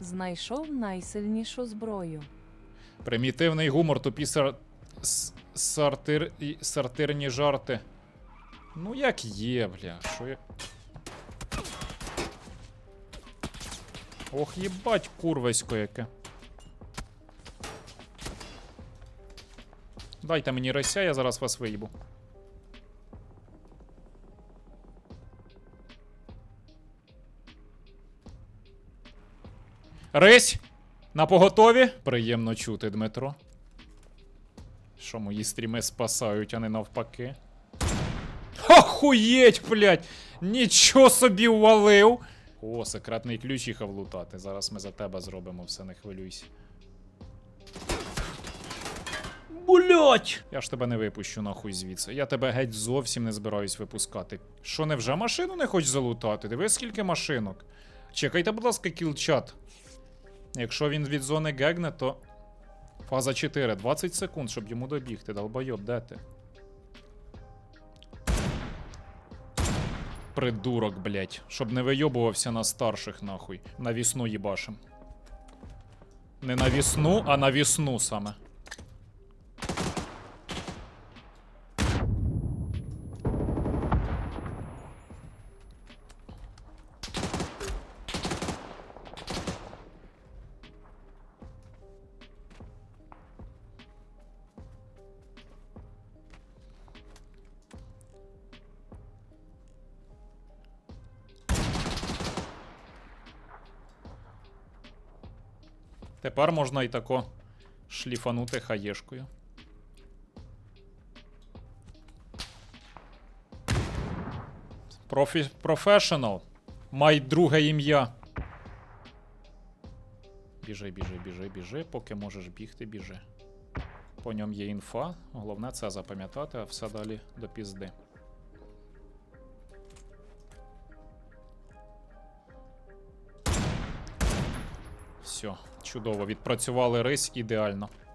Знайшов найсильнішу зброю. Примітивний гумор, тупі сар... сартир... сартирні жарти. Ну як є, бля, що я. Ох, їбать, курвесько яке. Дайте мені рися, я зараз вас виїбу. Рись! На поготові? Приємно чути, Дмитро. Що мої стріми спасають, а не навпаки. Охуєть, блядь! Нічого собі увалив! О, секретний ключ їхав лутати. Зараз ми за тебе зробимо все, не хвилюйся. Блять! Я ж тебе не випущу нахуй звідси. Я тебе геть зовсім не збираюсь випускати. Що, невже машину не хочеш залутати? Дивись, скільки машинок. Чекайте, будь ласка, кілчат. Якщо він від зони гегне, то. Фаза 4, 20 секунд, щоб йому добігти. Долбойоб, де ти? Придурок, блять. Щоб не вийобувався на старших, нахуй. На вісну їбашим. Не на вісну, а на вісну саме. Тепер можна і тако шліфанути хаєшкою. Профі... Професіонал. Май друге ім'я. Біжи, біжи, біжи, біжи, поки можеш бігти, біжи. По ньому є інфа. Головне це запам'ятати, а все далі до пізди. Все, чудово. Відпрацювали рись ідеально.